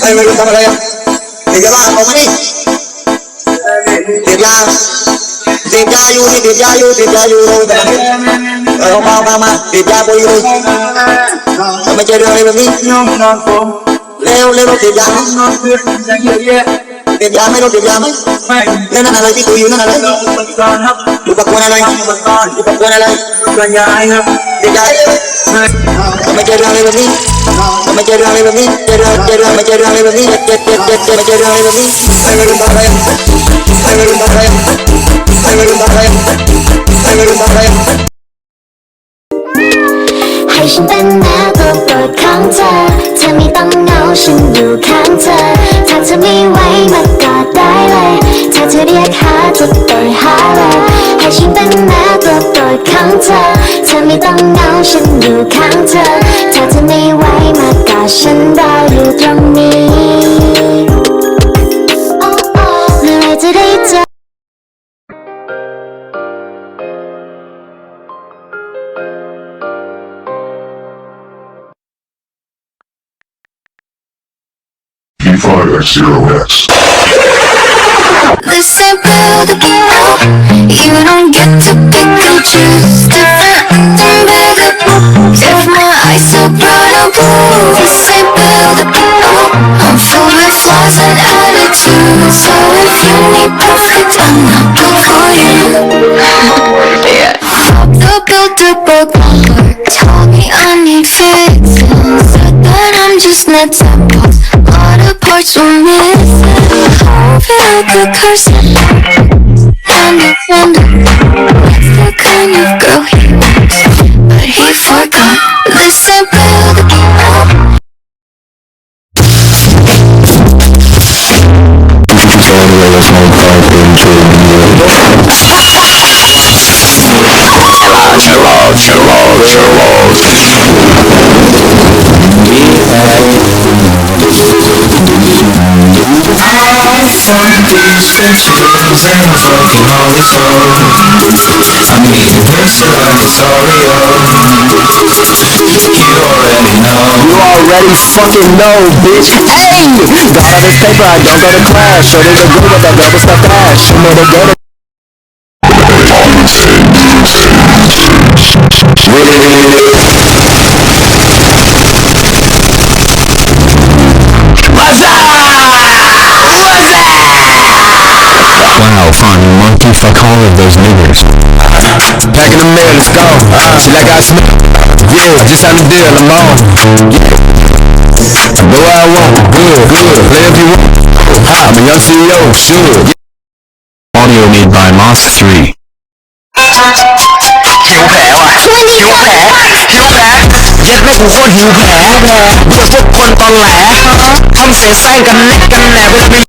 ไอ้ไม่รู้ทำอะไรอะเด็กยาบ้าเอามานี่เด็กยาเด็กยาอยู่นี่เด็กยาอยู่เด็กยาอยู่เลยไหบนเออมามามาเด็กยาไปอยู่ทำไม่ใช่เรื่องอะไรแบบนี้เร็วเร็วเด็กยา Tigyame no, tigyame. Nananalay, tito yun, Then Ipakwa na lang. Ipakwa na lang. Kanyahin na. Tigyame. Kami jari ang lebih. Kami jari ang lebih. Jari, jari, kami jari ang lebih. Jari, jari, kami jari ang วโปรดของเธอ เธอไม่ต้องเหงาฉันอยู่ข้างเธอ ถ้าเธอไม่ไหวมากอดได้เลย ถ้าเธอเรียกหาจะไปหาเลย ให้ฉันเป็นแม่ตัวโปรดของเธอ เธอไม่ต้องเหงาฉันอยู่ข้างเธอ ถ้าเธอไม่ไหวมากอดฉัน P5 X0X. Listen, build a girl. You don't get to pick and choose. Different than bigger. If my eyes so bright and blue. Listen, build a girl. I'm filled with flaws and attitudes. So if you need perfect, I'm not built for you. Yeah. The builder broke my heart. Told me I need fixing. Said that I'm just not tempo. Parts were missing. Feel a curse. And I wonder and fucking all this hoes I'm eating pizza like it's Oreo You already know You already fucking know, bitch. Hey! Got all this paper, I don't go to class. Shorty look good with that double stuffed ass. She made a go to Wow, fun monkey, fuck all of those niggers. Back in the mail, let's go. See like I smell. Yeah, I just signed a deal, I'm on. Yeah. Go where I want, good, good. Play if you want. Ha, I'm a young CEO, sure. Audio made by Moss 3. หิวแผลว่ะหิวแผลหิวแผลเย็ดไม่กูโคตรหิวแผลแผลเบื่อพวกคนตอนแหลทำเสียแซงกันแนกกันแหนเวลามี